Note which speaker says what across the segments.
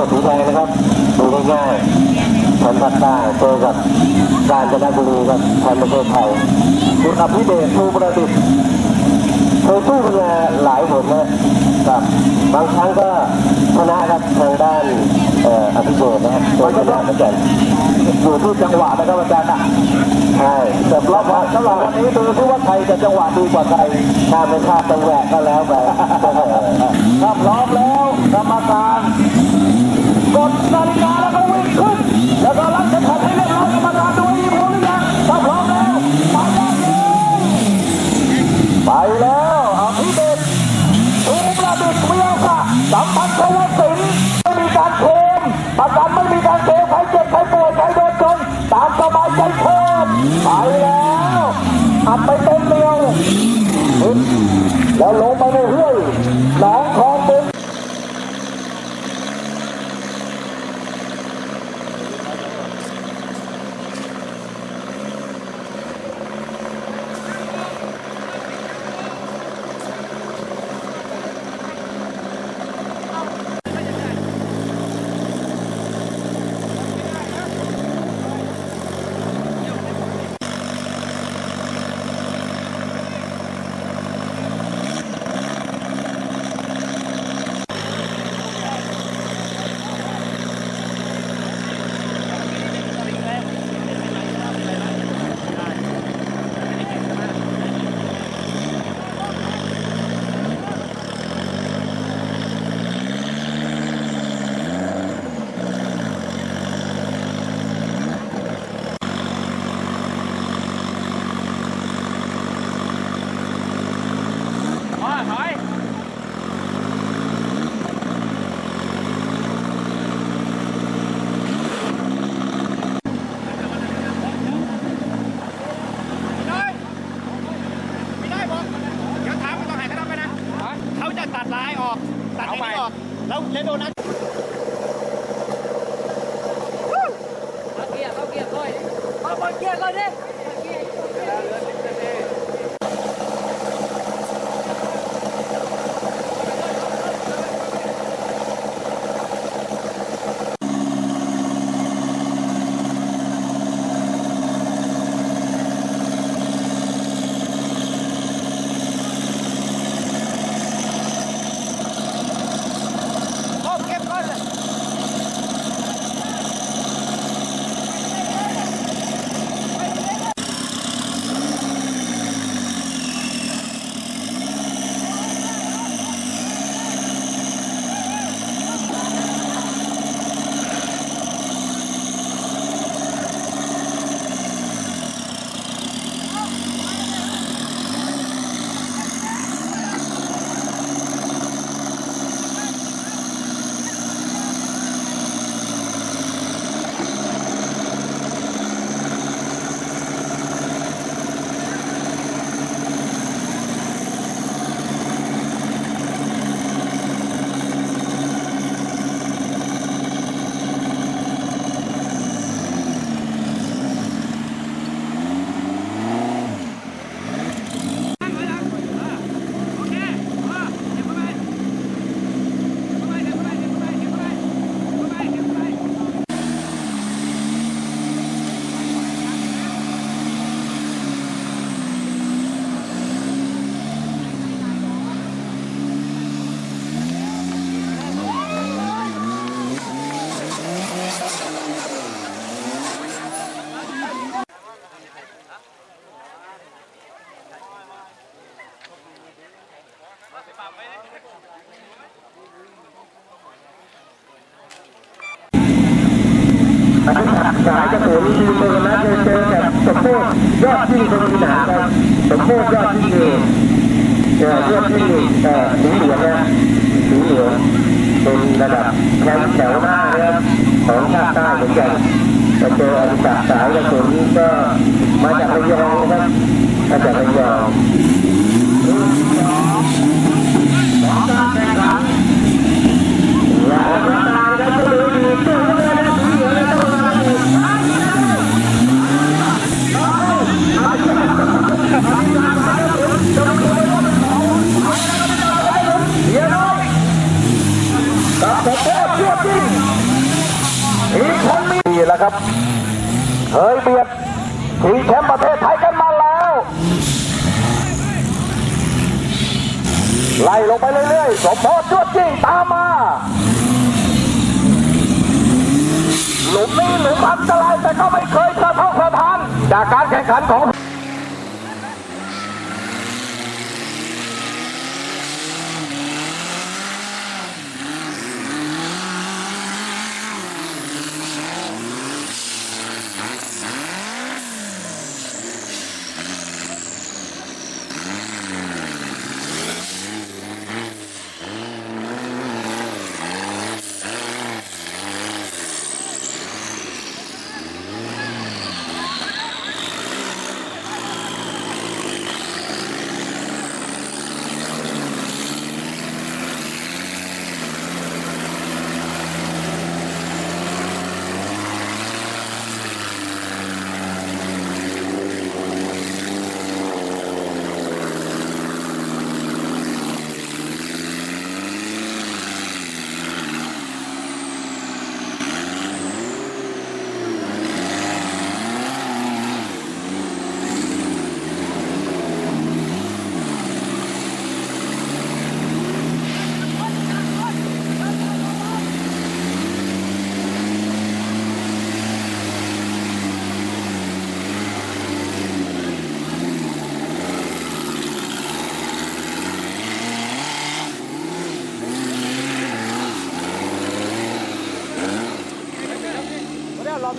Speaker 1: วดสีแดงนะครับดูง่ายๆแชมป์ภาคใต้เจอกับกาญจนบุรีครับแชมป์ประเทศไทยคุณอภิเดชภูประดิษฐ์เคยสู้กันมาหลายหนนะครับบางครั้งก็ชนะครับทางด้านอภิเดชนะครับโดยชนะเหมือนกันอยู่ที่จังหวะนะครับอาจารย์นะใช่แต่รอบว่าสำหรับวันนี้ดูที่ว่าใครจะจังหวะดีกว่าใครถ้าไม่พลาดจังหวะก็แล้วไปถ้าพร้อมแล้ว ดนาฬิกาแล้วก็วิ่งขึ้น แล้วก็รับเข็มขัดให้เรียบร้อยกรรมการดูให้ดีพร้อมหรือยังถ้าพร้อมแล้วไปได้เลยไปแล้วอภิเดชภูประดิษฐ์เมียค่ะสัมพันธ์ชวศิลป์ไม่มีการเคลมประกันไม่มีการเคลมใครเจ็บใครป่วยใครโดนชนตามสบายใจเชิญไปแล้วอัดไปเต็มเดียวขึ้นแล้วลง สายกระสุนทีมเมือนะเจอเจอกับสมโภชยอดที่คนมีหนาครับสมโภชยอดที่หนึ่งเอ่อยอดที่หนึ่งเอ่อสีเหลืองนะสีเหลืองเป็นระดับแชมป์แถวหน้านะครับของภาคใต้เหมือนกันแต่เจออธิกดิ์สายกระสุนก็มาจากระยองนะครับมาจากระยอง ละครับเคยเบียดชิงแชมป์ประเทศไทยกันมาแล้ว ไล่ลงไปเรื่อยๆ สมพรจวดจริงตามมา หลุมนี้หลุมอันตรายแต่ก็ไม่เคยสะทกสะท้านจากการแข่งขันของ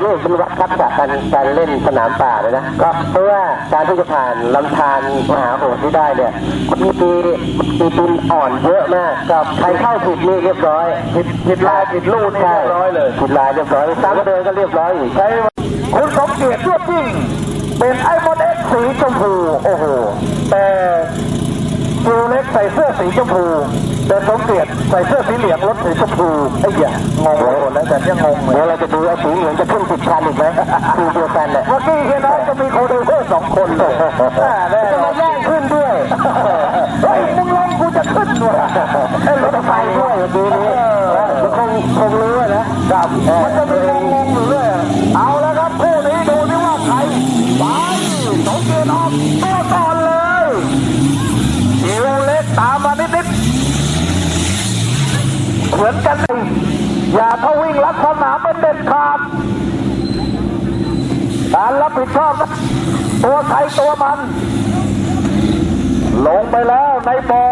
Speaker 1: เออแล้วนี่เป็นวัดทักษะการการเล่นสนามป่าเลยนะก็เพราะว่าการที่จะผ่านลำธารมหาโหดที่ได้เนี่ยมีปีมีปีอ่อนเยอะมากกับใครเข้าผิดนี่เรียบร้อยผิดผิดลายผิดลูกเรียบร้อยเลยผิดลายเรียบร้อยซ้ำเดินก็เรียบร้อยอีกใช้คุณสมเกียรติตัวจริงเป็นไอโฟนเอ็กสีชมพูโอ้โหแต่ฟิวเล็กใส่เสื้อสีชมพู แต่สมเกียรติใส่เสื้อสีเหลืองรถสีชมพูไอ้เหี้ยงงไปหมดแล้วแต่ยังงงเดี๋ยวเราจะดูว่าสีเหลืองจะขึ้นติดคันอีกไหมสีเดียวกันเนี่ยเมื่อกี้เฮียน้อยจะมีโคเดลเวอร์สองคนเลยจะมาแย่งขึ้นด้วย
Speaker 2: เอ้ยรถไฟด้วยเมื่อกี้นี้มันคงคงรู้อะนะครับมันจะ เหมือนกันเลยอย่าเข้าวิ่งลัดสนามเป็นเด็ดขาดการรับผิดชอบตัวใครตัวมัน ลงไปแล้วในบ่อ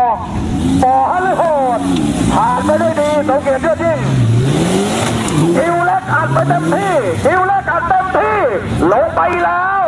Speaker 2: บ่อฮัลโหดผ่านไปได้ดีสังเกตเยอะจริงคิวเล็กอัดไปเต็มที่คิวเล็กอัดเต็มที่ลงไปแล้ว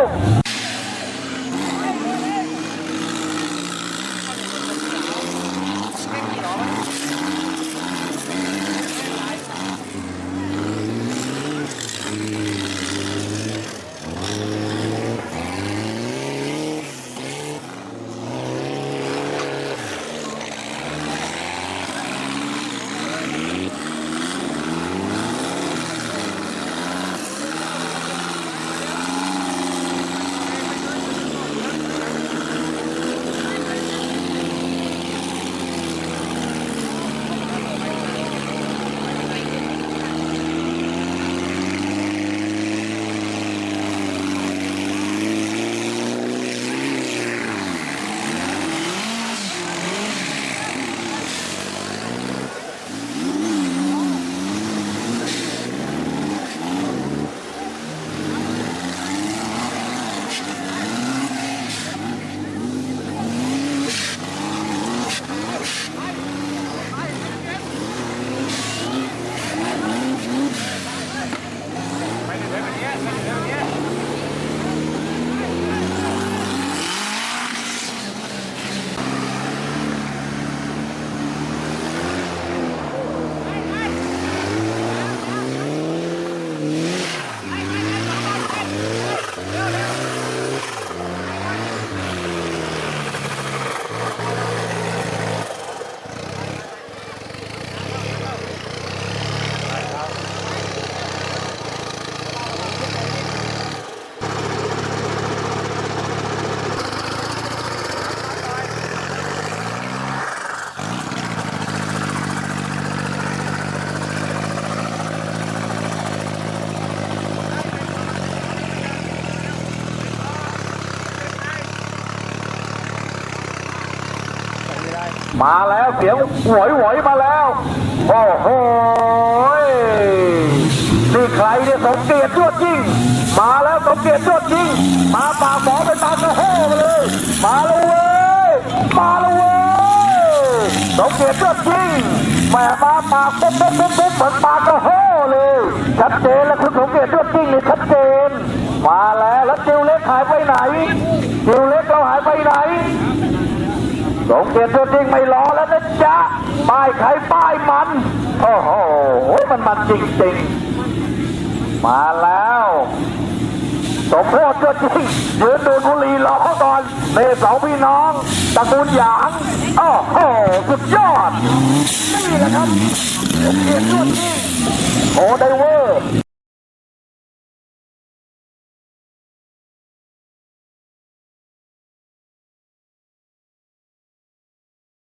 Speaker 2: มาแล้วเสียงหวยหวยๆมาแล้ว โอ้โหนี่ใครเนี่ยสมเกียรติยอดยิ่ง มาแล้วสมเกียรติยอดยิ่ง มาปากหมอเป็นตากระโห้มาเลย มาแล้วเว้ยมาแล้วเว้ยสมเกียรติยอดยิ่งแหมมาปากปุ๊บปุ๊บปุ๊บปุ๊บเหมือนปากกระโห้เลย ชัดเจนแล้วคุณสมเกียรติยอดยิ่งนี่ชัดเจน มาแล้วแล้วจิวเล็กหายไปไหนจิวเล็กเราหายไปไหน สงเกียรติตัวจริงไม่รอแล้วนะจ๊ะป้ายใครป้ายมัน โอ้โห มันมันจริงๆ มาแล้วสมโพธิตัวจริงยืนดูดบุหรีรอเขาก่อนเนสองพี่น้องตระกูลหยางโอ้โหสุดยอด นี่แหละครับสมเกียรติตัวจริงโอ้ไดเวอร์